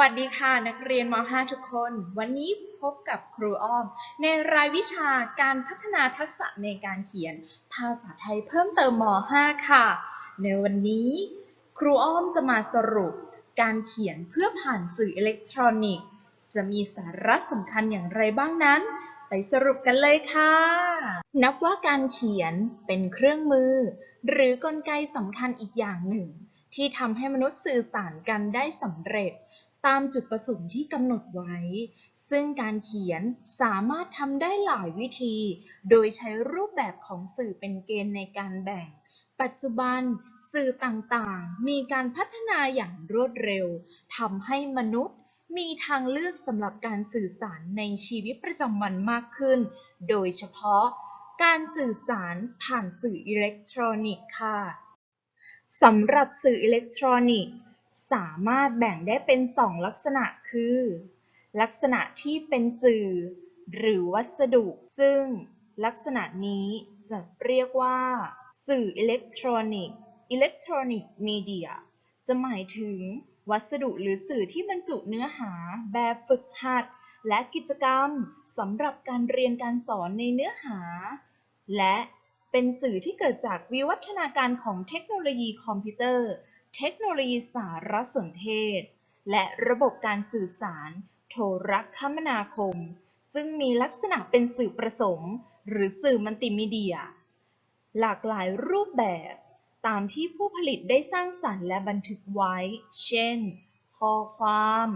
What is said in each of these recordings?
สวัสดีค่ะนักเรียนม .5 ทุกคน วันนี้พบกับครูอ้อม ในรายวิชาการพัฒนาทักษะในการเขียน ภาษาไทยเพิ่มเติมม .5 ค่ะ ในวันนี้ ครูอ้อมจะมาสรุป การเขียนเพื่อผ่านสื่ออิเล็กทรอนิกส์ จะมีสาระสำคัญอย่างไรบ้างนั้น ไปสรุปกันเลยค่ะ นับว่าการเขียนเป็นเครื่องมือ หรือกลไกสำคัญอีกอย่างหนึ่ง ที่ทำให้มนุษย์สื่อสารกันได้สำเร็จ ตามจุดประสงค์ที่กำหนดไว้ ซึ่งการเขียนสามารถทำได้หลายวิธี โดยใช้รูปแบบของสื่อเป็นเกณฑ์ในการแบ่ง ปัจจุบันสื่อต่างๆ มีการพัฒนาอย่างรวดเร็ว ทำให้มนุษย์มีทางเลือกสำหรับการสื่อสารในชีวิตประจำวันมากขึ้น โดยเฉพาะการสื่อสารผ่านสื่ออิเล็กทรอนิกส์ค่ะ สำหรับสื่ออิเล็กทรอนิกส์ สามารถแบ่งได้เป็น 2 ลักษณะคือ ลักษณะที่เป็นสื่อ หรือวัสดุ ซึ่งลักษณะนี้จะเรียกว่า สื่ออิเล็กทรอนิกส์อิเล็กทรอนิกส์มีเดียจะหมายถึงวัสดุหรือสื่อที่บรรจุเนื้อหา แบบฝึกหัด และกิจกรรมสำหรับการเรียนการสอนในเนื้อหา และเป็นสื่อที่เกิดจากวิวัฒนาการของเทคโนโลยีคอมพิวเตอร์ เทคโนโลยีสารสนเทศ และระบบการสื่อสาร โทรคมนาคม ซึ่งมีลักษณะเป็นสื่อประสม หรือสื่อมัลติมีเดีย หลากหลายรูปแบบ ตามที่ผู้ผลิตได้สร้างสรรค์และบันทึกไว้ เช่น ข้อความ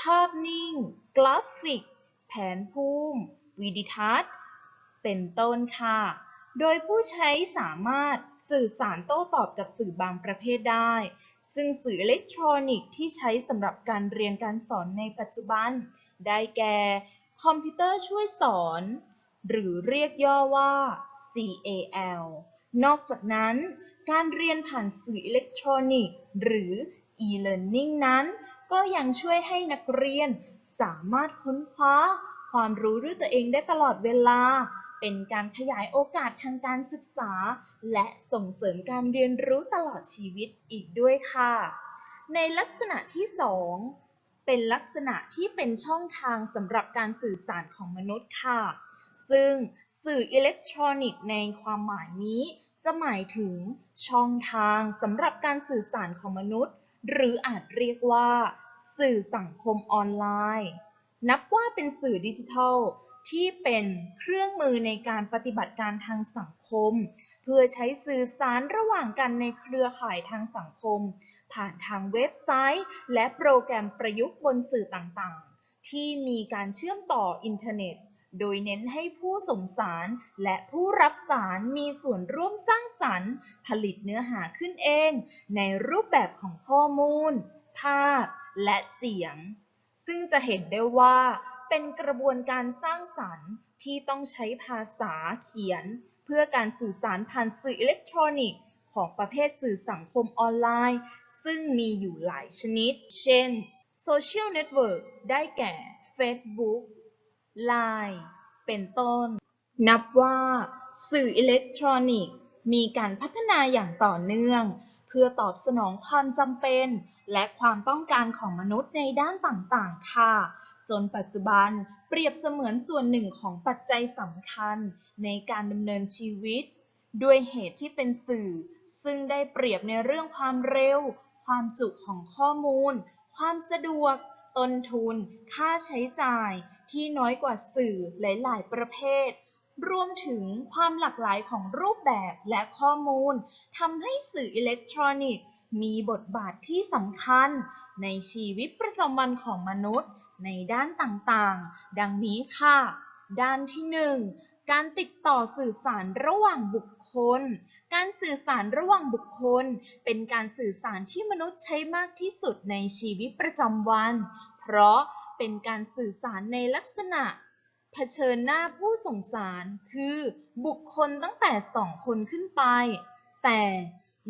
ภาพนิ่ง กราฟิก แผนภูมิ วิดิทัศน์ เป็นต้นค่ะ โดยผู้ใช้สามารถสื่อสารโต้ตอบกับสื่อบางประเภทได้ ซึ่งสื่ออิเล็กทรอนิกส์ที่ใช้สำหรับการเรียนการสอนในปัจจุบัน ได้แก่ คอมพิวเตอร์ช่วยสอน หรือเรียกย่อว่า CAL นอกจากนั้น การเรียนผ่านสื่ออิเล็กทรอนิกส์ หรือ e-learning นั้น ก็ยังช่วยให้นักเรียนสามารถค้นคว้า ความรู้ด้วยตัวเองได้ตลอดเวลา เป็นการขยายโอกาสทางการศึกษา และส่งเสริมการเรียนรู้ตลอดชีวิตอีกด้วยค่ะ ในลักษณะที่ 2 เป็นลักษณะที่เป็นช่องทางสำหรับการสื่อสารของมนุษย์ค่ะ ซึ่งสื่ออิเล็กทรอนิกส์ในความหมายนี้ จะหมายถึงช่องทางสำหรับการสื่อสารของมนุษย์ หรืออาจเรียกว่า สื่อสังคมออนไลน์ นับว่าเป็นสื่อดิจิทัล ที่เป็นเครื่องมือในการปฏิบัติการทางสังคม เพื่อใช้สื่อสารระหว่างกันในเครือข่ายทางสังคม ผ่านทางเว็บไซต์ และโปรแกรมประยุกต์บนสื่อต่างๆ ที่มีการเชื่อมต่ออินเทอร์เน็ต โดยเน้นให้ผู้ส่งสารและผู้รับสารมีส่วนร่วมสร้างสรรค์ ผลิตเนื้อหาขึ้นเอง ในรูปแบบของข้อมูล ภาพ และเสียง ซึ่งจะเห็นได้ว่า เป็นกระบวนการสร้างสรรค์ที่ต้องใช้ภาษาเขียน เพื่อการสื่อสารผ่านสื่ออิเล็กทรอนิกส์ของประเภทสื่อสังคมออนไลน์ ซึ่งมีอยู่หลายชนิด เช่น Social Network ได้แก่ Facebook Line เป็นต้น นับว่าสื่ออิเล็กทรอนิกส์มีการพัฒนาอย่างต่อเนื่อง เพื่อตอบสนองความจำเป็น และความต้องการของมนุษย์ในด้านต่างๆ ค่ะ จนปัจจุบันเปรียบเสมือนส่วนหนึ่งของปัจจัยสำคัญในการดำเนินชีวิต ด้วยเหตุที่เป็นสื่อ ซึ่งได้เปรียบในเรื่องความเร็ว ความจุของข้อมูล ความสะดวก ต้นทุน ค่าใช้จ่าย ที่น้อยกว่าสื่อหลาย ๆ ประเภท รวมถึงความหลากหลายของรูปแบบและข้อมูลทำให้สื่ออิเล็กทรอนิกส์ มีบทบาทที่สำคัญ ในชีวิตประจำวันของมนุษย์ ในด้านต่างๆ ดังนี้ค่ะ ด้านที่ 1 การติดต่อสื่อสารระหว่างบุคคล การสื่อสารระหว่างบุคคล เป็นการสื่อสารที่มนุษย์ใช้มากที่สุดในชีวิตประจำวัน เพราะเป็นการสื่อสารในลักษณะเผชิญหน้าผู้ส่งสารคือบุคคลตั้งแต่สองคนขึ้นไป แต่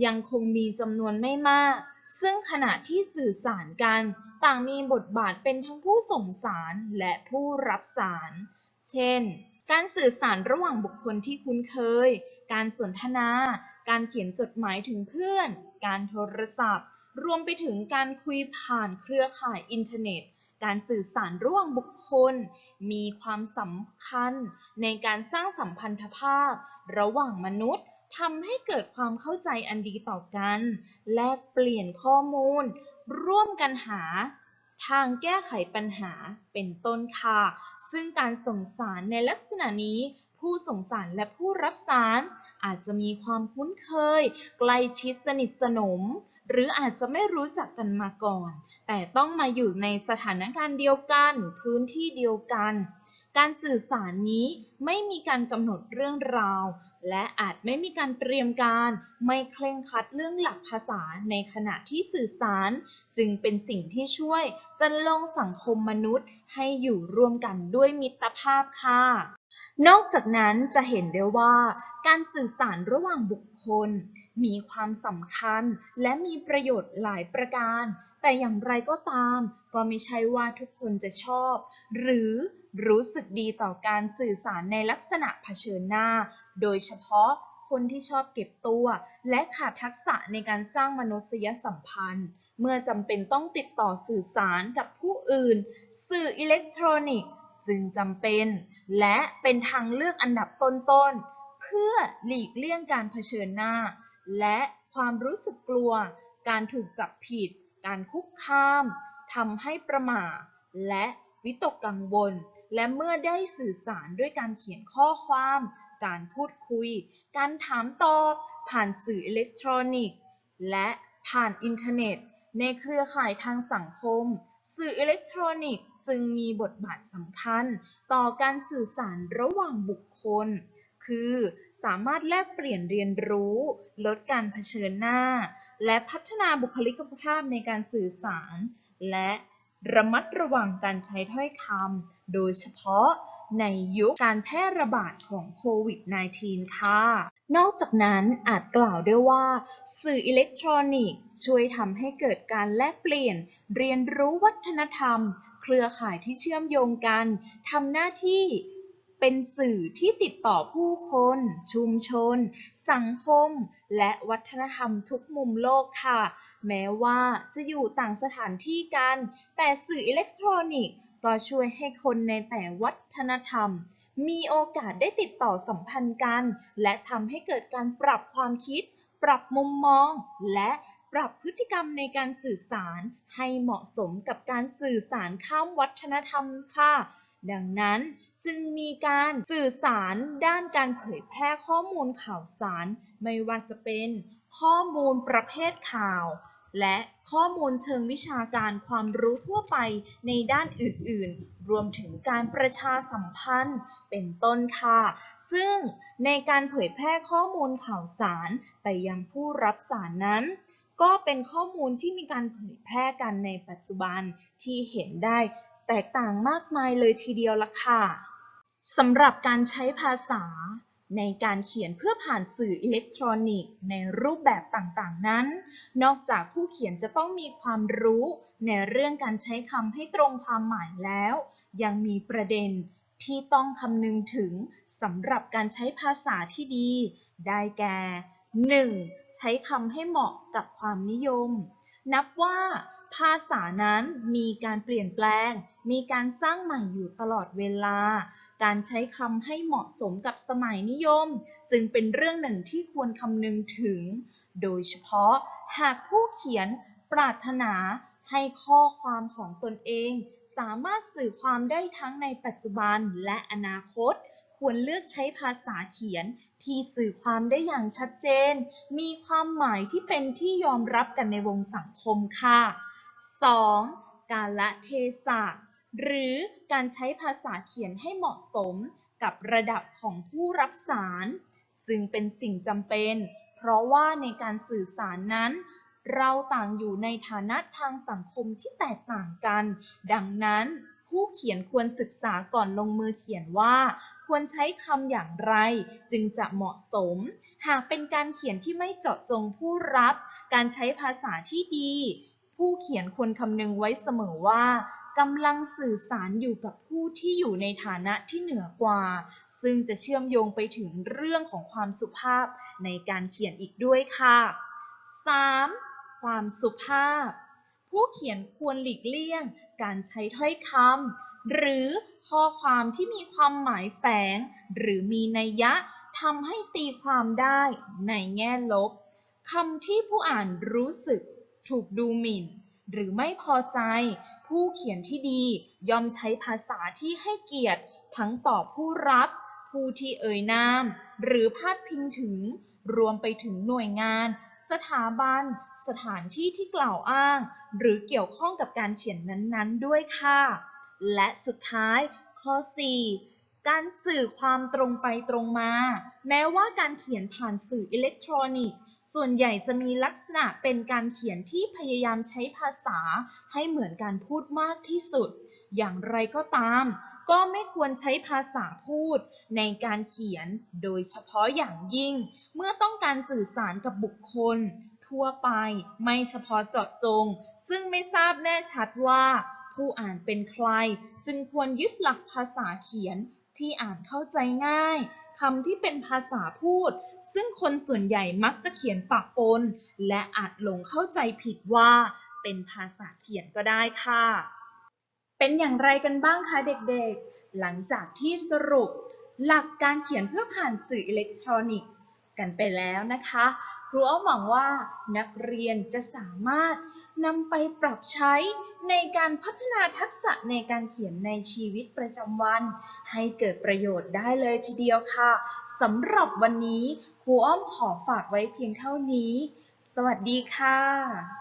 ยังคงมีจำนวนไม่มาก ซึ่งขณะที่สื่อสารกัน ต่างมีบทบาทเป็นทั้งผู้ส่งสารและผู้รับสาร เช่น การสื่อสารระหว่างบุคคลที่คุ้นเคย การสนทนา การเขียนจดหมายถึงเพื่อน การโทรศัพท์ รวมไปถึงการคุยผ่านเครือข่ายอินเทอร์เน็ต การสื่อสารระหว่างบุคคล มีความสำคัญในการสร้างสัมพันธภาพ ระหว่างมนุษย์ ทำให้เกิดความเข้าใจอันดีต่อกัน แลกเปลี่ยนข้อมูล ร่วมกันหา ทางแก้ไขปัญหาเป็นต้นค่ะ ซึ่งการส่งสารในลักษณะนี้ ผู้ส่งสารและผู้รับสารอาจจะมีความคุ้นเคย ใกล้ชิดสนิทสนม หรืออาจจะไม่รู้จักกันมาก่อน แต่ต้องมาอยู่ในสถานการณ์เดียวกัน พื้นที่เดียวกัน การสื่อสารนี้ไม่มีการกำหนดเรื่องราว และอาจไม่มีการเตรียมการ ไม่เคร่งครัดเรื่องหลักภาษาในขณะที่สื่อสาร จึงเป็นสิ่งที่ช่วยจันลงสังคมมนุษย์ ให้อยู่ร่วมกันด้วยมิตรภาพค่ะ นอกจากนั้นจะเห็นได้ว่า การสื่อสารระหว่างบุคคล มีความสำคัญและมีประโยชน์หลายประการ แต่อย่างไรก็ตาม ก็ไม่ใช่ว่าทุกคนจะชอบ หรือ รู้สึกดีต่อการสื่อสารในลักษณะเผชิญหน้า โดยเฉพาะคนที่ชอบเก็บตัว และขาดทักษะในการสร้างมนุษยสัมพันธ์ เมื่อจำเป็นต้องติดต่อสื่อสารกับผู้อื่น สื่ออิเล็กทรอนิกส์จึงจำเป็น และเป็นทางเลือกอันดับต้นๆ เพื่อหลีกเลี่ยงการเผชิญหน้า และความรู้สึกกลัว การถูกจับผิด การคุกคามทำให้ประหม่า และวิตกกังวล และเมื่อได้สื่อสารด้วยการเขียนข้อความ การพูดคุย การถามตอบ ผ่านสื่ออิเล็กทรอนิกส์ และผ่านอินเทอร์เน็ต ในเครือข่ายทางสังคม สื่ออิเล็กทรอนิกส์จึงมีบทบาทสำคัญ ต่อการสื่อสารระหว่างบุคคล คือสามารถแลกเปลี่ยนเรียนรู้ ลดการเผชิญหน้า และพัฒนาบุคลิกภาพในการสื่อสาร และ ระมัดระวังการใช้ถ้อยคำโดยเฉพาะในยุคการแพร่ระบาดของโควิด -19 ค่ะ นอกจากนั้นอาจกล่าวได้ว่า สื่ออิเล็กทรอนิกส์ ช่วยทำให้เกิดการแลกเปลี่ยน เรียนรู้วัฒนธรรม เครือข่ายที่เชื่อมโยงกันทำหน้าที่ เป็นสื่อที่ติดต่อผู้คน ชุมชน สังคม และวัฒนธรรมทุกมุมโลกค่ะ แม้ว่าจะอยู่ต่างสถานที่กัน แต่สื่ออิเล็กทรอนิกส์ก็ช่วยให้คนในแต่วัฒนธรรม มีโอกาสได้ติดต่อสัมพันธ์กัน และทำให้เกิดการปรับความคิด ปรับมุมมอง และ ปรับพฤติกรรมในการสื่อสารให้เหมาะสมกับการสื่อสารข้ามวัฒนธรรมค่ะ ดังนั้นจึงมีการสื่อสารด้านการเผยแพร่ข้อมูลข่าวสาร ไม่ว่าจะเป็นข้อมูลประเภทข่าว และข้อมูลเชิงวิชาการความรู้ทั่วไปในด้านอื่น ๆ รวมถึงการประชาสัมพันธ์เป็นต้นค่ะ ซึ่งในการเผยแพร่ข้อมูลข่าวสารไปยังผู้รับสารนั้น ก็เป็นข้อมูลที่มีการเผยแพร่กันในปัจจุบันที่เห็นได้แตกต่างมากมายเลยทีเดียวละค่ะสำหรับการใช้ภาษาในการเขียนเพื่อผ่านสื่ออิเล็กทรอนิกส์ในรูปแบบต่างๆนั้น นอกจากผู้เขียนจะต้องมีความรู้ในเรื่องการใช้คำให้ตรงความหมายแล้ว ยังมีประเด็นที่ต้องคำนึงถึงสำหรับการใช้ภาษาที่ดี ได้แก่ 1. ใช้คำให้เหมาะกับความนิยม นับว่าภาษานั้นมีการเปลี่ยนแปลง มีการสร้างใหม่อยู่ตลอดเวลา การใช้คำให้เหมาะสมกับสมัยนิยม จึงเป็นเรื่องหนึ่งที่ควรคำนึงถึง โดยเฉพาะหากผู้เขียนปรารถนาให้ข้อความของตนเอง สามารถสื่อความได้ทั้งในปัจจุบันและอนาคต ควรเลือกใช้ภาษาเขียน ที่สื่อความได้อย่างชัดเจน มีความหมายที่เป็นที่ยอมรับกันในวงสังคมค่ะ 2. กาละเทศะหรือการใช้ภาษาเขียนให้เหมาะสมกับระดับของผู้รับสาร จึงเป็นสิ่งจำเป็น เพราะว่าในการสื่อสารนั้น เราต่างอยู่ในฐานะทางสังคมที่แตกต่างกัน ดังนั้น ผู้เขียนควรศึกษาก่อนลงมือเขียนว่า ควรใช้คำอย่างไร จึงจะเหมาะสม หากเป็นการเขียนที่ไม่เจาะจงผู้รับ การใช้ภาษาที่ดี ผู้เขียนควรคำนึงไว้เสมอว่ากำลังสื่อสารอยู่กับผู้ที่อยู่ในฐานะที่เหนือกว่า ซึ่งจะเชื่อมโยงไปถึงเรื่องของความสุภาพในการเขียนอีกด้วยค่ะ 3. ความสุภาพ ผู้เขียนควรหลีกเลี่ยง การใช้ถ้อยคำหรือข้อความที่มีความหมายแฝง หรือมีนัยยะทำให้ตีความได้ในแง่ลบคำที่ผู้อ่านรู้สึก ถูกดูหมิ่น หรือไม่พอใจ ผู้เขียนที่ดียอมใช้ภาษาที่ให้เกียรติทั้งต่อผู้รับ ผู้ที่เอ่ยนาม หรือพาดพิงถึง รวมไปถึงหน่วยงาน สถาบัน สถานที่ที่กล่าวอ้าง หรือเกี่ยวข้องกับการเขียนนั้นๆ ด้วยค่ะ และสุดท้าย ข้อ 4การสื่อความตรงไปตรงมา แม้ว่าการเขียนผ่านสื่ออิเล็กทรอนิกส์ ส่วนใหญ่จะมีลักษณะเป็นการเขียนที่พยายามใช้ภาษา ให้เหมือนการพูดมากที่สุด อย่างไรก็ตาม ก็ไม่ควรใช้ภาษาพูดในการเขียนโดยเฉพาะอย่างยิ่ง เมื่อต้องการสื่อสารกับบุคคล ทั่วไปไม่เฉพาะเจาะจง ซึ่งไม่ทราบแน่ชัดว่า ผู้อ่านเป็นใคร จึงควรยึดหลักภาษาเขียนที่อ่านเข้าใจง่ายคำที่เป็นภาษาพูด ซึ่งคนส่วนใหญ่มักจะเขียนปะปน และอาจหลงเข้าใจผิดว่าเป็นภาษาเขียนก็ได้ค่ะ เป็นอย่างไรกันบ้างคะเด็กๆ หลังจากที่สรุป หลักการเขียนเพื่อผ่านสื่ออิเล็กทรอนิกส์ กันไปแล้วนะคะ ครูอ้อมหวังว่านักเรียนจะสามารถนำไปปรับใช้ในการพัฒนาทักษะในการเขียนในชีวิตประจำวัน ให้เกิดประโยชน์ได้เลยทีเดียวค่ะสำหรับวันนี้ครูอ้อมขอฝากไว้เพียงเท่านี้ สวัสดีค่ะ